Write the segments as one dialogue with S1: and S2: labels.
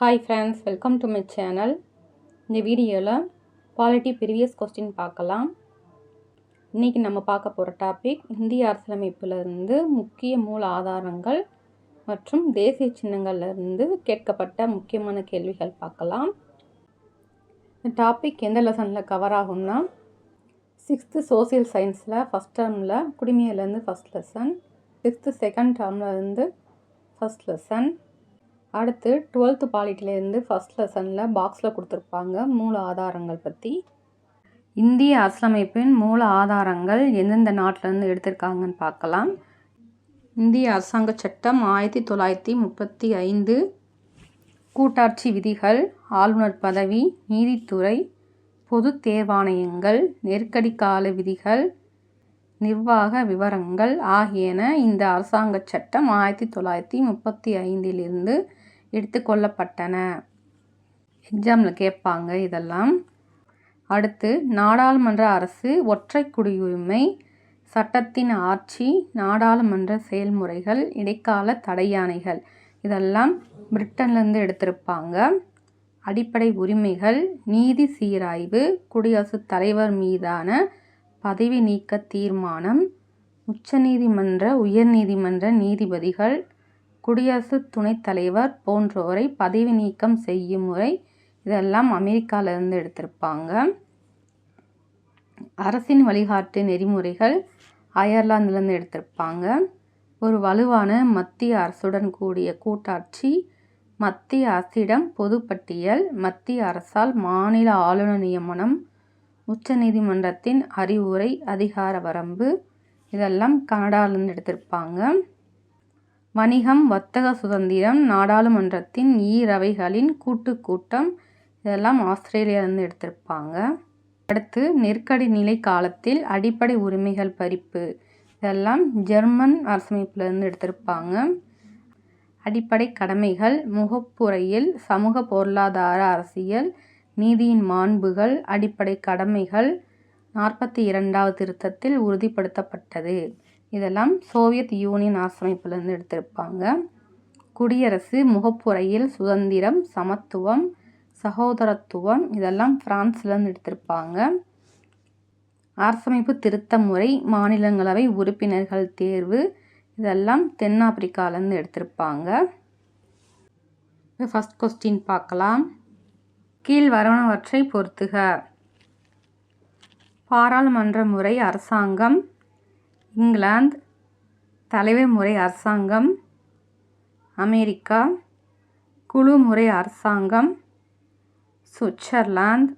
S1: Hi friends welcome to my channel இந்த வீடியோவில் quality previous question பார்க்கலாம். இன்றைக்கி நம்ம பார்க்க போகிற டாபிக் இந்திய அரசியலமைப்பிலிருந்து முக்கிய மூல ஆதாரங்கள் மற்றும் தேசிய சின்னங்கள்லேருந்து கேட்கப்பட்ட முக்கியமான கேள்விகள் பார்க்கலாம். இந்த டாபிக் எந்த லெசனில் கவர் ஆகும்னா சிக்ஸ்த்து சோசியல் சயின்ஸில் ஃபஸ்ட் டேர்மில் குடிமையிலேருந்து ஃபஸ்ட் லெசன் சிக்ஸ்த்து செகண்ட் டேர்மில் இருந்து ஃபஸ்ட் லெசன் அடுத்து டுவெல்த்து பாலிட்டிலேருந்து ஃபஸ்ட் லெசனில் பாக்ஸில் கொடுத்துருப்பாங்க மூல ஆதாரங்கள் பற்றி இந்திய அரசமைப்பின் மூல ஆதாரங்கள் எந்தெந்த நாட்டிலேருந்து எடுத்திருக்காங்கன்னு பார்க்கலாம். இந்திய அரசாங்க சட்டம் ஆயிரத்தி தொள்ளாயிரத்தி முப்பத்தி ஐந்து. கூட்டாட்சி விதிகள் ஆளுநர் பதவி நீதித்துறை பொது தேர்வாணையங்கள் நெருக்கடி கால விதிகள் நிர்வாக விவரங்கள் ஆகியன இந்த அரசாங்க சட்டம் ஆயிரத்தி தொள்ளாயிரத்தி முப்பத்தி ஐந்திலிருந்து எடுத்துக்கொள்ளப்பட்டன எக்ஸாமில் கேட்பாங்க இதெல்லாம். அடுத்து நாடாளுமன்ற அரசு ஒற்றை குடியுரிமை சட்டத்தின் ஆட்சி நாடாளுமன்ற செயல்முறைகள் இடைக்கால தடையானைகள் இதெல்லாம் பிரிட்டன்லேருந்து எடுத்திருப்பாங்க. அடிப்படை உரிமைகள் நீதி சீராய்வு குடியரசுத் தலைவர் மீதான பதவி நீக்க தீர்மானம் உச்சநீதிமன்ற உயர்நீதிமன்ற நீதிபதிகள் குடியரசு துணைத் தலைவர் போன்றோரை பதவி நீக்கம் செய்யும் முறை இதெல்லாம் அமெரிக்காவிலேருந்து எடுத்திருப்பாங்க. அரசின் வழிகாட்டு நெறிமுறைகள் அயர்லாந்துலேருந்து எடுத்திருப்பாங்க. ஒரு வலுவான மத்திய அரசுடன் கூடிய கூட்டாட்சி மத்திய அரசிடம் பொதுப்பட்டியல் மத்திய அரசால் மாநில ஆளுநர் நியமனம் உச்சநீதிமன்றத்தின் அறிவுரை அதிகார வரம்பு இதெல்லாம் கனடாவிலேருந்து எடுத்திருப்பாங்க. வணிகம் வர்த்தக சுதந்திரம் நாடாளுமன்றத்தின் ஈரவைகளின் கூட்டு கூட்டம் இதெல்லாம் ஆஸ்திரேலியாவிலேருந்து எடுத்திருப்பாங்க. அடுத்து நெருக்கடி நிலை காலத்தில் அடிப்படை உரிமைகள் பறிப்பு இதெல்லாம் ஜெர்மன் அரசமைப்பிலிருந்து எடுத்திருப்பாங்க. அடிப்படை கடமைகள் முகப்புறையில் சமூக பொருளாதார அரசியல் நீதியின் மாண்புகள் அடிப்படை கடமைகள் நாற்பத்தி இரண்டாவது திருத்தத்தில் உறுதிப்படுத்தப்பட்டது. இதெல்லாம் சோவியத் யூனியன் அரசமைப்பிலிருந்து எடுத்திருப்பாங்க. குடியரசு முகப்புறையில் சுதந்திரம் சமத்துவம் சகோதரத்துவம் இதெல்லாம் ஃப்ரான்ஸ்லேருந்து எடுத்திருப்பாங்க. அரசமைப்பு திருத்த முறை மாநிலங்களவை உறுப்பினர்கள் தேர்வு இதெல்லாம் தென்னாப்பிரிக்காலேருந்து எடுத்திருப்பாங்க. ஃபஸ்ட் கொஸ்டின் பார்க்கலாம். கீழ் வரவனவற்றை பொறுத்துக. பாராளுமன்ற முறை அரசாங்கம் இங்கிலாந்து தலைவர் முறை அரசாங்கம் அமெரிக்கா குழு முறை அரசாங்கம் சுவிட்சர்லாந்து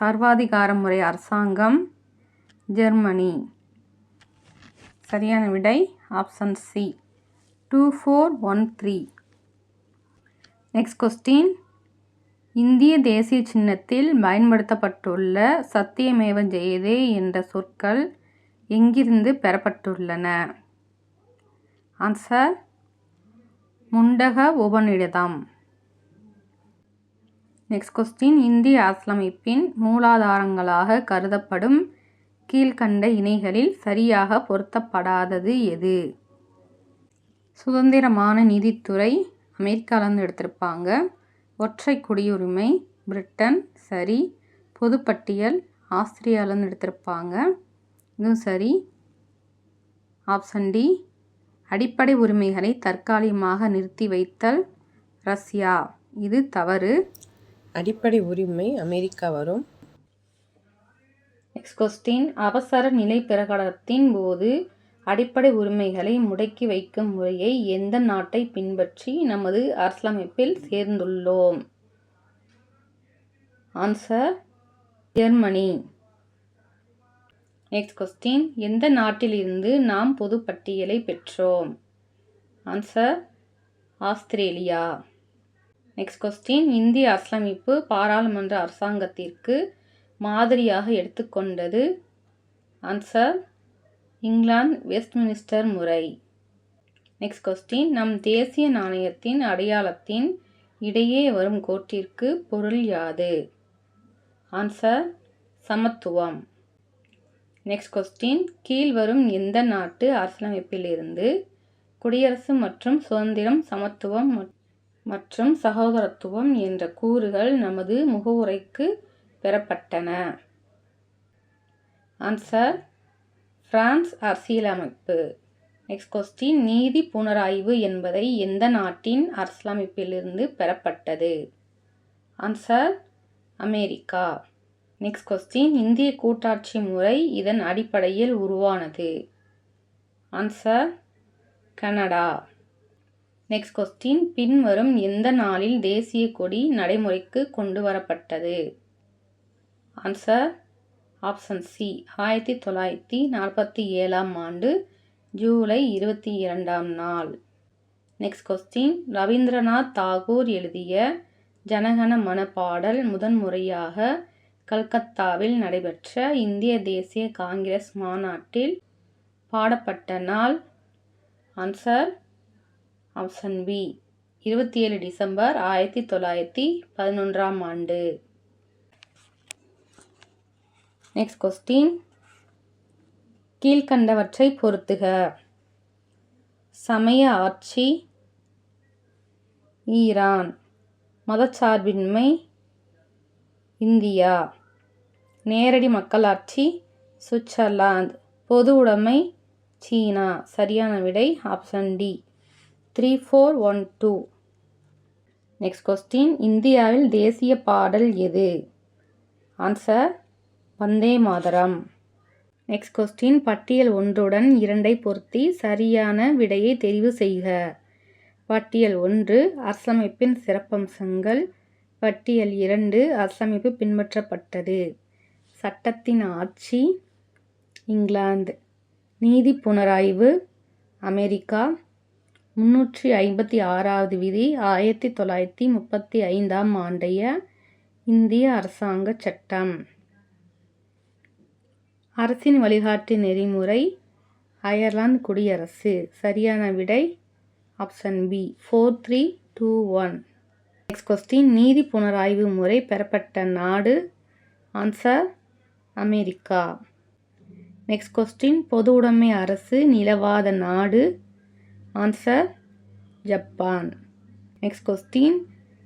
S1: சர்வாதிகார முறை அரசாங்கம் ஜெர்மனி. சரியான விடை option C two four one three next question இந்திய தேசிய சின்னத்தில் பயன்படுத்தப்பட்டுள்ள சத்தியமேவ ஜெயதே என்ற சொற்கள் எங்கிருந்து பெறப்பட்டுள்ளன? ஆன்சர் முண்டக உபநிடதம். நெக்ஸ்ட் கொஸ்டின் இந்திய அரசியலமைப்பின் மூலாதாரங்களாக கருதப்படும் கீழ்கண்ட இணைகளில் சரியாக பொருத்தப்படாதது எது? சுதந்திரமான நீதித்துறை அமெரிக்காவிலேருந்து எடுத்திருப்பாங்க. ஒற்றை குடியுரிமை பிரிட்டன் சரி பொதுப்பட்டியல் ஆஸ்திரியாவிலேருந்து எடுத்திருப்பாங்க. இதுவும் சரி. Option D. அடிப்படை உரிமைகளை தற்காலிகமாக நிறுத்தி வைத்தல் ரஷ்யா. இது தவறு.
S2: அடிப்படை உரிமை அமெரிக்கா வரும்.
S1: நெக்ஸ்ட் கொஸ்டின் அவசர நிலை பிரகடனத்தின் போது அடிப்படை உரிமைகளை முடக்கி வைக்கும் முறையை எந்த நாட்டை பின்பற்றி நமது அரசியலமைப்பில் சேர்ந்துள்ளோம்? Answer Germany. நெக்ஸ்ட் கொஸ்டின் எந்த நாட்டிலிருந்து நாம் பொது பட்டியலை பெற்றோம்? Answer Australia. நெக்ஸ்ட் கொஸ்டின் இந்திய அரசியலமைப்பு பாராளுமன்ற அரசாங்கத்திற்கு மாதிரியாக எடுத்துக்கொண்டது? ஆன்சர் இங்கிலாந்து வெஸ்ட்மினிஸ்டர் முறை. நெக்ஸ்ட் கொஸ்டின் நம் தேசிய நாணயத்தின் அடையாளத்தின் இடையே வரும் கோட்டிற்கு பொருள் யாது? ஆன்சர் சமத்துவம். நெக்ஸ்ட் கொஸ்டின் கீழ்வரும் எந்த நாட்டு அரசியலமைப்பிலிருந்து குடியரசு மற்றும் சுதந்திரம் சமத்துவம் மற்றும் சகோதரத்துவம் என்ற கூறுகள் நமது முகவுரைக்கு பெறப்பட்டன. ஆன்சர் பிரான்ஸ் அரசியலமைப்பு. நெக்ஸ்ட் கொஸ்டின் நீதி புனராய்வு என்பதை எந்த நாட்டின் அரசியலமைப்பிலிருந்து பெறப்பட்டது? Answer America. நெக்ஸ்ட் கொஸ்டின் இந்திய கூட்டாட்சி முறை இதன் அடிப்படையில் உருவானது. Answer Canada. நெக்ஸ்ட் கொஸ்டின் பின்வரும் எந்த நாளில் தேசிய கொடி நடைமுறைக்கு கொண்டு வரப்பட்டது ஆன்சர் ஆப்ஷன் சி ஆயிரத்தி தொள்ளாயிரத்தி நாற்பத்தி ஏழாம் ஆண்டு ஜூலை இருபத்தி இரண்டாம் நாள். நெக்ஸ்ட் கொஸ்டின் ரவீந்திரநாத் தாகூர் எழுதிய ஜனகன மன பாடல் முதன்முறையாக கல்கத்தாவில் நடைபெற்ற இந்திய தேசிய காங்கிரஸ் மாநாட்டில் பாடப்பட்ட நாள். ஆன்சர் ஆப்ஷன் பி இருபத்தி ஏழு டிசம்பர் ஆயிரத்தி தொள்ளாயிரத்தி பதினொன்றாம் ஆண்டு. நெக்ஸ்ட் கொஸ்டின் கீழ்கண்டவற்றை பொருத்துக சமய ஆட்சி ஈரான். மதச்சார்பின்மை இந்தியா. நேரடி மக்களாட்சி சுவிட்சர்லாந்து. பொது உடைமை சீனா. சரியான விடை option D. Three four one two. Next question. இந்தியாவில் தேசிய பாடல் எது? Answer Vande Mataram. Next question. பட்டியல் ஒன்றுடன் இரண்டை பொருத்தி சரியான விடையை தெரிவு செய்க. பட்டியல் ஒன்று அரசமைப்பின் சிறப்பம்சங்கள் பட்டியல் இரண்டு அரசமைப்பு பின்பற்றப்பட்டது. சட்டத்தின் ஆட்சி இங்கிலாந்து. நீதி புனராய்வு அமெரிக்கா. முன்னூற்றி ஐம்பத்தி ஆறாவது விதி ஆயிரத்தி தொள்ளாயிரத்தி முப்பத்தி ஐந்தாம் ஆண்டைய இந்திய அரசாங்க சட்டம். அரசின் வழிகாட்டு நெறிமுறை அயர்லாந்து குடியரசு. சரியான விடை option B. Four three two one next question நீதி புனராய்வு முறை பெறப்பட்ட நாடு. Answer America. நெக்ஸ்ட் கொஸ்டின் பொது உடைமை அரசு நிலவாத நாடு. Answer Japan. நெக்ஸ்ட் கொஸ்டின்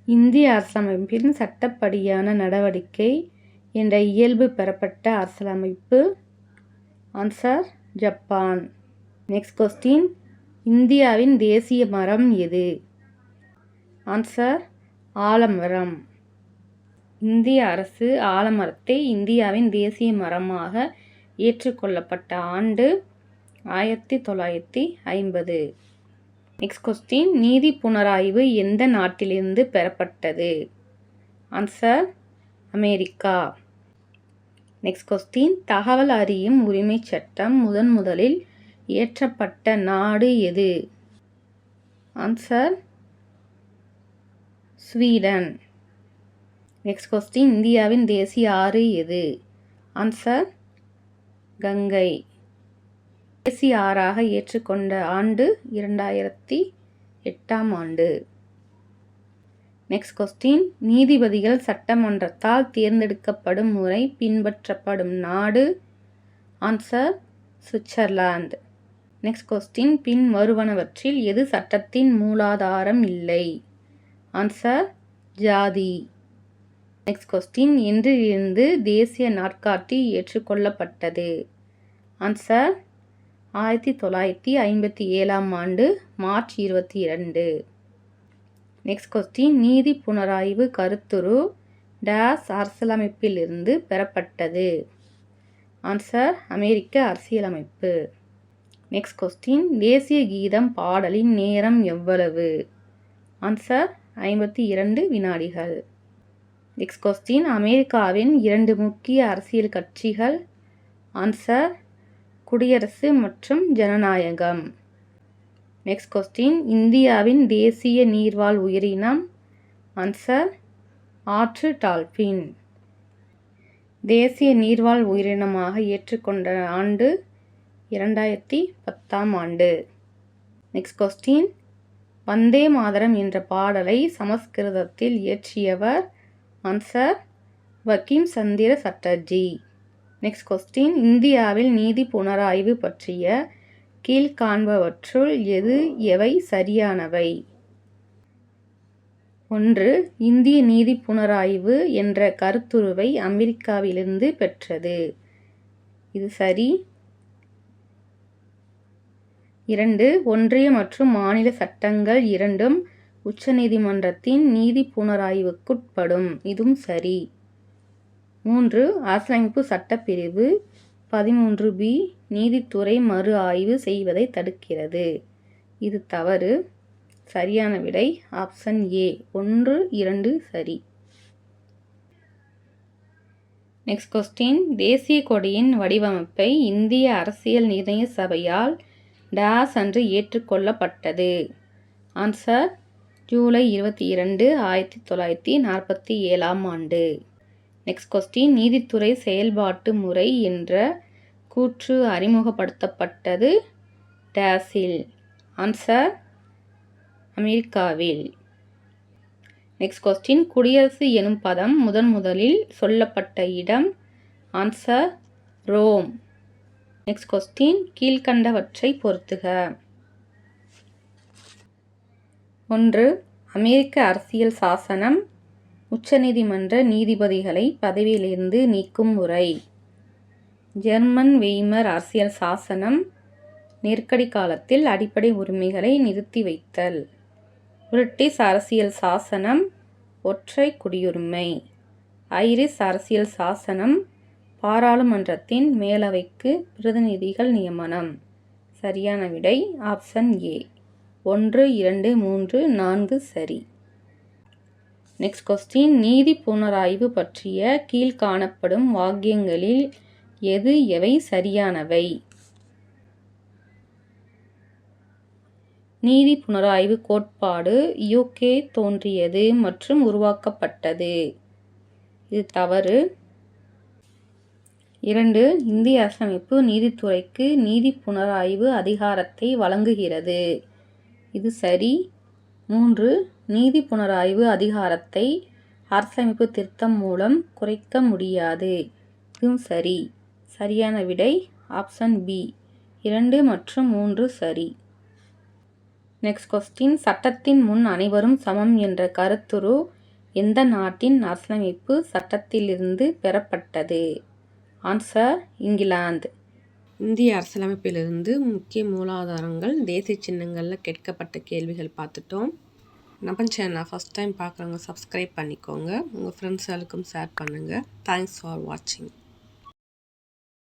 S1: இந்திய அரசமைப்பின் சட்டப்படியான நடவடிக்கை என்ற இயல்பு பெறப்பட்ட அரசியலமைப்பு ஆன்சர் ஜப்பான். நெக்ஸ்ட் கொஸ்டின் இந்தியாவின் தேசிய மரம் எது? ஆன்சர் ஆலமரம். இந்திய அரசு ஆலமரத்தை இந்தியாவின் தேசிய மரமாக ஏற்றுக்கொள்ளப்பட்ட ஆண்டு ஆயிரத்தி தொள்ளாயிரத்தி ஐம்பது. நெக்ஸ்ட் கொஸ்டின் நீதி புனராய்வு எந்த நாட்டிலிருந்து பெறப்பட்டது? Answer America. நெக்ஸ்ட் கொஸ்டின் தகவல் அறியும் உரிமை சட்டம் முதன் முதலில் இயற்றப்பட்ட நாடு எது? Answer Sweden. நெக்ஸ்ட் கொஸ்டின் இந்தியாவின் தேசிய ஆறு எது? ஆன்சர் கங்கை. தேசிய ஆறாக ஏற்றுக்கொண்ட ஆண்டு இரண்டாயிரத்தி எட்டாம் ஆண்டு. நெக்ஸ்ட் கொஸ்டின் நீதிபதிகள் சட்டமன்றத்தால் தேர்ந்தெடுக்கப்படும் முறை பின்பற்றப்படும் நாடு? Answer Switzerland. நெக்ஸ்ட் கொஸ்டின் பின் வருவனவற்றில் எது சட்டத்தின் மூலாதாரம் இல்லை? ஆன்சர் ஜாதி. நெக்ஸ்ட் கொஸ்டின் என்றிலிருந்து தேசிய நாட்காட்டி ஏற்றுக்கொள்ளப்பட்டது. ஆன்சர் ஆயிரத்தி தொள்ளாயிரத்தி ஐம்பத்தி ஏழாம் ஆண்டு மார்ச் இருபத்தி இரண்டு நெக்ஸ்ட் கொஸ்டின் நீதி புனராய்வு கருத்துரு டேஸ் அரசியலமைப்பிலிருந்து பெறப்பட்டது. ஆன்சர் அமெரிக்க அரசியலமைப்பு. நெக்ஸ்ட் கொஸ்டின் தேசிய கீதம் பாடலின் நேரம் எவ்வளவு? ஆன்சர் ஐம்பத்தி இரண்டு வினாடிகள். நெக்ஸ்ட் கொஸ்டின் அமெரிக்காவின் இரண்டு முக்கிய அரசியல் கட்சிகள். ஆன்சர் குடியரசு மற்றும் ஜனநாயகம். நெக்ஸ்ட் கொஸ்டின் இந்தியாவின் தேசிய நீர்வாழ் உயிரினம். ஆன்சர் ஆற்று டால்பின். தேசிய நீர்வாழ் உயிரினமாக ஏற்றுக்கொண்ட ஆண்டு இரண்டாயிரத்தி பத்தாம் ஆண்டு. நெக்ஸ்ட் கொஸ்டின் வந்தே மாதரம் என்ற பாடலை சமஸ்கிருதத்தில் இயற்றியவர் answer Bankim Chandra Chatterjee. Next question இந்தியாவில் நீதி புனராய்வு பற்றிய கீழ்காண்பவற்றுள் எது எவை சரியானவை? ஒன்று இந்திய நீதி புனராய்வு என்ற கருத்துருவை அமெரிக்காவிலிருந்து பெற்றது. இது சரி. இரண்டு ஒன்றிய மற்றும் மாநில சட்டங்கள் இரண்டும் உச்சநீதிமன்றத்தின் நீதி புனராய்வுக்குட்படும். இதுவும் சரி. மூன்று அரசியலமைப்பு சட்டப்பிரிவு பதிமூன்று பி நீதித்துறை மறு ஆய்வு செய்வதை தடுக்கிறது. இது தவறு. சரியான விடை ஆப்ஷன் ஏ. ஒன்று இரண்டு சரி. Next question. தேசிய கொடியின் வடிவமைப்பை இந்திய அரசியல் நிர்ணய சபையால் டேஸ் அன்று ஏற்றுக்கொள்ளப்பட்டது. ஆன்சர் ஜூலை இருபத்தி இரண்டு ஆயிரத்தி தொள்ளாயிரத்தி நாற்பத்தி ஏழாம் ஆண்டு. நெக்ஸ்ட் கொஸ்டின் நீதித்துறை செயல்பாட்டு முறை என்ற கூற்று அறிமுகப்படுத்தப்பட்டது டேஸில். ஆன்சர் அமெரிக்காவில். நெக்ஸ்ட் கொஸ்டின் குடியரசு எனும் பதம் முதன் முதலில் சொல்லப்பட்ட இடம். Answer Rome. நெக்ஸ்ட் கொஸ்டின் கீழ்கண்டவற்றை பொறுத்துக. ஒன்று அமெரிக்க அரசியல் சாசனம் உச்சநீதிமன்ற நீதிபதிகளை பதவியிலிருந்து நீக்கும் முறை. ஜெர்மன் வெய்மர் அரசியல் சாசனம் நெருக்கடி காலத்தில் அடிப்படை உரிமைகளை நிறுத்தி வைத்தல். பிரிட்டிஷ் அரசியல் சாசனம் ஒற்றை குடியுரிமை. ஐரிஷ் அரசியல் சாசனம் பாராளுமன்றத்தின் மேலவைக்கு பிரதிநிதிகள் நியமனம். சரியான விடை ஆப்ஷன் ஏ. ஒன்று இரண்டு மூன்று நான்கு சரி. Next question. நீதி புனராய்வு பற்றிய கீழ் காணப்படும் வாக்கியங்களில் எது எவை சரியானவை? நீதி புனராய்வு கோட்பாடு யூகே தோன்றியது மற்றும் உருவாக்கப்பட்டது. இது தவறு. இரண்டு இந்திய அரசமைப்பு நீதித்துறைக்கு நீதி புனராய்வு அதிகாரத்தை வழங்குகிறது. இது சரி. மூன்று நீதி புனராய்வு அதிகாரத்தை அரசமைப்பு திருத்தம் மூலம் குறைக்க முடியாது. இதுவும் சரி. சரியான விடை ஆப்ஷன் பி. இரண்டு மற்றும் மூன்று சரி. Next question. சட்டத்தின் முன் அனைவரும் சமம் என்ற கருத்துரு எந்த நாட்டின் அரசமைப்பு சட்டத்திலிருந்து பெறப்பட்டது? ஆன்சர் இங்கிலாந்து
S2: இந்திய அரசியலமைப்பிலிருந்து முக்கிய மூலாதாரங்கள் தேசிய சின்னங்களில் கேட்கப்பட்ட கேள்விகள் பார்த்துட்டோம். நம்ம சேனலை ஃபஸ்ட் டைம் பார்க்குறவங்க சப்ஸ்கிரைப் பண்ணிக்கோங்க. உங்கள் ஃப்ரெண்ட்ஸுகளுக்கும் ஷேர் பண்ணுங்கள் தேங்க்ஸ் ஃபார் வாட்சிங்